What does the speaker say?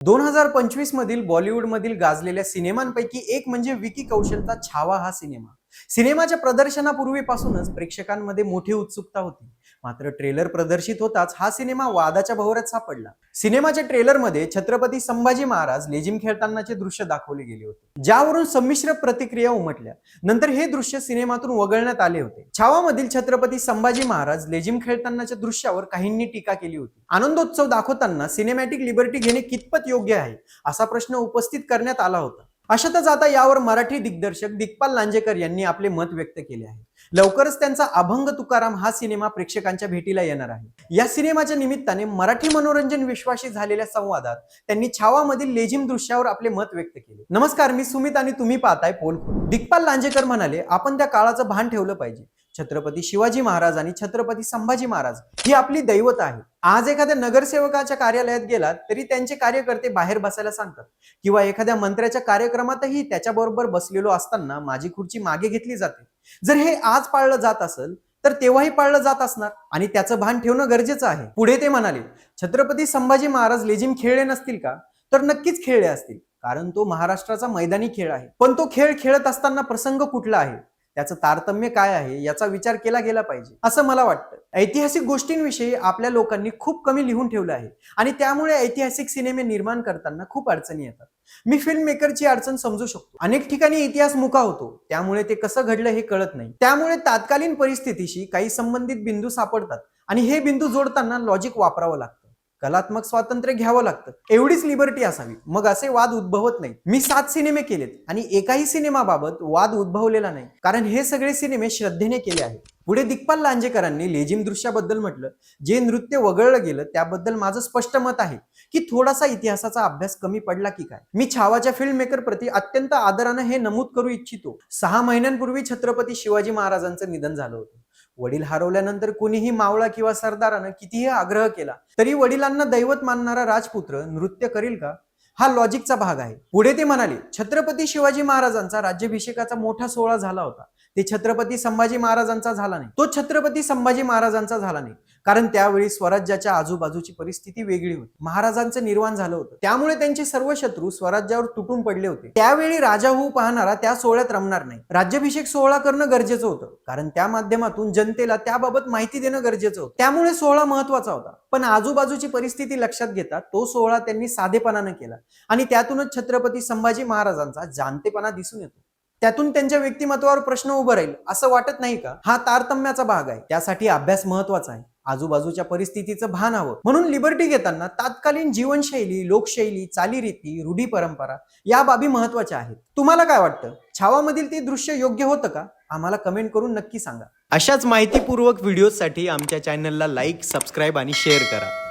दोन हजार पंचवीस मधील बॉलिवूडमधील गाजलेल्या सिनेमांपैकी एक म्हणजे विकी कौशलचा छावा हा सिनेमा. सिनेमाच्या प्रदर्शनापूर्वीपासूनच प्रेक्षकांमध्ये मोठी उत्सुकता होती. मात्र ट्रेलर प्रदर्शित होताच हा सिनेमा वादाच्या भोवऱ्यात सापडला. सिनेमाच्या ट्रेलरमध्ये छत्रपती संभाजी महाराज लेजिम खेळतानाचे दृश्य दाखवले गेले होते. ज्यावरून संमिश्र प्रतिक्रिया उमटल्या. नंतर हे दृश्य सिनेमातून वगळण्यात आले होते. छावामधील छत्रपती संभाजी महाराज लेजिम खेळतानाच्या दृश्यावर काहींनी टीका केली होती. आनंदोत्सव दाखवताना सिनेमॅटिक लिबर्टी घेणे कितपत योग्य आहे? असा प्रश्न उपस्थित करण्यात आला होता. अशातच आता यावर मराठी दिग्दर्शक दिग्पाल लांजेकर यांनी आपले मत व्यक्त केले आहे. लवकरच त्यांचा अभंग तुकाराम हा सिनेमा प्रेक्षकांच्या भेटीला येणार आहे. या सिनेमाच्या निमित्ताने मराठी मनोरंजन विश्वाशी झालेल्या संवादात त्यांनी छावामधील लेझिम दृश्यावर आपले मत व्यक्त केले. नमस्कार मी सुमित आणि तुम्ही पाहताय पोल दिग्पाल लांजेकर म्हणाले आपण त्या काळाचं भान ठेवलं पाहिजे. छत्रपती शिवाजी महाराज आणि छत्रपती संभाजी महाराज ही आपली दैवत आहे. आज एखाद्या नगरसेवकाच्या कार्यालयात गेलात तरी त्यांचे कार्यकर्ते बाहेर बसायला सांगतात. किंवा एखाद्या मंत्र्याच्या कार्यक्रमातही त्याच्याबरोबर बसलेलो असताना माझी खुर्ची मागे घेतली जाते. जर हे आज पाळलं जात असेल तर तेव्हाही पाळलं जात असणार आणि त्याचं भान ठेवणं गरजेचं आहे. पुढे ते म्हणाले छत्रपती संभाजी महाराज लेझिम खेळले नसतील का? तर नक्कीच खेळले असतील कारण तो महाराष्ट्राचा मैदानी खेळ आहे. पण तो खेळ खेळत असताना प्रसंग कुठला आहे? त्याचं तारतम्य काय आहे याचा विचार केला गेला पाहिजे. असं मला वाटतं. ऐतिहासिक गोष्टींविषयी आपल्या लोकांनी खूप कमी लिहून ठेवलं आहे. आणि त्यामुळे ऐतिहासिक सिनेमे निर्माण करताना खूप अडचणी येतात. मी फिल्म मेकरची अडचण समजू शकतो. अनेक ठिकाणी इतिहास मुका होतो. त्यामुळे ते कसं घडलं हे कळत नाही. त्यामुळे तात्कालीन परिस्थितीशी काही संबंधित बिंदू सापडतात. आणि हे बिंदू जोडताना लॉजिक वापरावं लागतं. कलात्मक स्वातंत्र्य घ्यावं लागतं. एवढीच लिबर्टी असावी. मग असे वाद उद्भवत नाही मी सात सिनेमे केलेत आणि एकाही सिनेमाबाबत वाद उद्भवलेला नाही. कारण हे सगळे सिनेमे श्रद्धेने केले आहेत. पुढे दिग्पाल लांजेकरांनी लेझिम दृश्याबद्दल म्हटलं. जे नृत्य वगळलं गेलं त्याबद्दल माझं स्पष्ट मत आहे की थोडासा इतिहासाचा अभ्यास कमी पडला की काय? मी छावाच्या फिल्म मेकर प्रति अत्यंत आदरानं हे नमूद करू इच्छितो. सहा महिन्यांपूर्वी छत्रपती शिवाजी महाराजांचं निधन झालं होतं. वडील हरवल्यानंतर कुणीही मावळा किंवा सरदारानं कितीही आग्रह केला तरी वडिलांना दैवत मानणारा राजपुत्र नृत्य करील का? हा लॉजिकचा भाग आहे. पुढे ते म्हणाले छत्रपती शिवाजी महाराजांचा राज्याभिषेकाचा मोठा सोहळा झाला होता. ते छत्रपती संभाजी महाराजांचा झाला नाही. तो छत्रपती संभाजी महाराजांचा झाला नाही. कारण त्यावेळी स्वराज्याच्या आजूबाजूची परिस्थिती वेगळी होती. महाराजांचं निर्माण झालं होतं. त्यामुळे त्यांचे सर्व शत्रू स्वराज्यावर तुटून पडले होते. त्यावेळी राजा होऊ पाहणारा त्या सोहळ्यात रमणार नाही. राज्याभिषेक सोहळा करणं गरजेचं होतं. कारण त्या माध्यमातून जनतेला त्याबाबत माहिती देणं गरजेचं होतं. त्यामुळे सोहळा महत्त्वाचा होता. पण आजूबाजूची परिस्थिती लक्षात घेता तो सोहळा त्यांनी साधेपणानं केला. आणि त्यातूनच छत्रपती संभाजी महाराजांचा जाणतेपणा दिसून येतो. त्यातून त्यांच्या व्यक्तिमत्वावर प्रश्न उभं राहील असं वाटत नाही का? हा तारतम्याचा भाग आहे. त्यासाठी अभ्यास महत्त्वाचा आहे. आजूबाजूच्या परिस्थितीचं भान हवं. म्हणून लिबर्टी घेताना तात्कालीन जीवनशैली लोकशैली चालीरीती रूढी परंपरा या बाबी महत्त्वाच्या आहेत. तुम्हाला काय वाटतं? छावामधील ते दृश्य योग्य होतं का? आम्हाला कमेंट करून नक्की सांगा. अशाच माहितीपूर्वक व्हिडिओसाठी आमच्या चॅनलला लाईक सबस्क्राईब आणि शेअर करा.